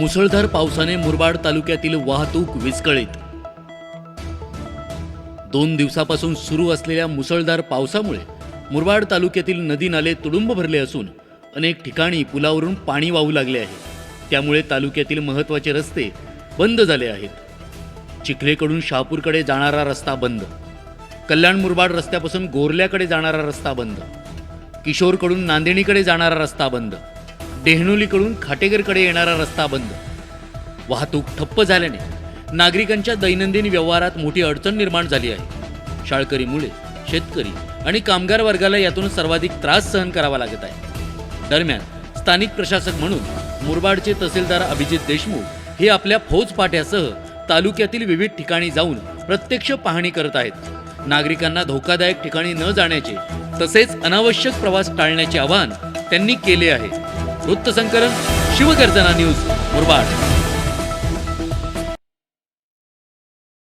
मुसळधार पावसाने मुरबाड तालुक्यातील वाहतूक विस्कळीत. दोन दिवसापासून सुरू असलेल्या मुसळधार पावसामुळे मुरबाड तालुक्यातील नदी नाले तुडुंब भरले असून अनेक ठिकाणी पुलावरून पाणी वाहू लागले आहे. त्यामुळे तालुक्यातील महत्त्वाचे रस्ते बंद झाले आहेत. चिखलेकडून शहापूरकडे जाणारा रस्ता बंद. कल्याण मुरबाड रस्त्यापासून गोरल्याकडे जाणारा रस्ता बंद. किशोरकडून नांदेणीकडे जाणारा रस्ता बंद. डेहणोलीकडून खाटेगरकडे येणारा रस्ता बंद. वाहतूक ठप्प झाल्याने नागरिकांच्या दैनंदिन व्यवहारात मोठी अडचण निर्माण झाली आहे. शाळकरीमुळे शेतकरी आणि कामगार वर्गाला यातून सर्वाधिक त्रास सहन करावा लागत आहे. दरम्यान स्थानिक प्रशासक म्हणून मुरबाडचे तहसीलदार अभिजित देशमुख हे आपल्या फौज पाट्यासह तालुक्यातील विविध ठिकाणी जाऊन प्रत्यक्ष पाहणी करत आहेत. नागरिकांना धोकादायक ठिकाणी न जाण्याचे तसेच अनावश्यक प्रवास टाळण्याचे आवाहन त्यांनी केले आहे. वृत्तसंकलन शिवगर्जना न्यूज मुरबाड.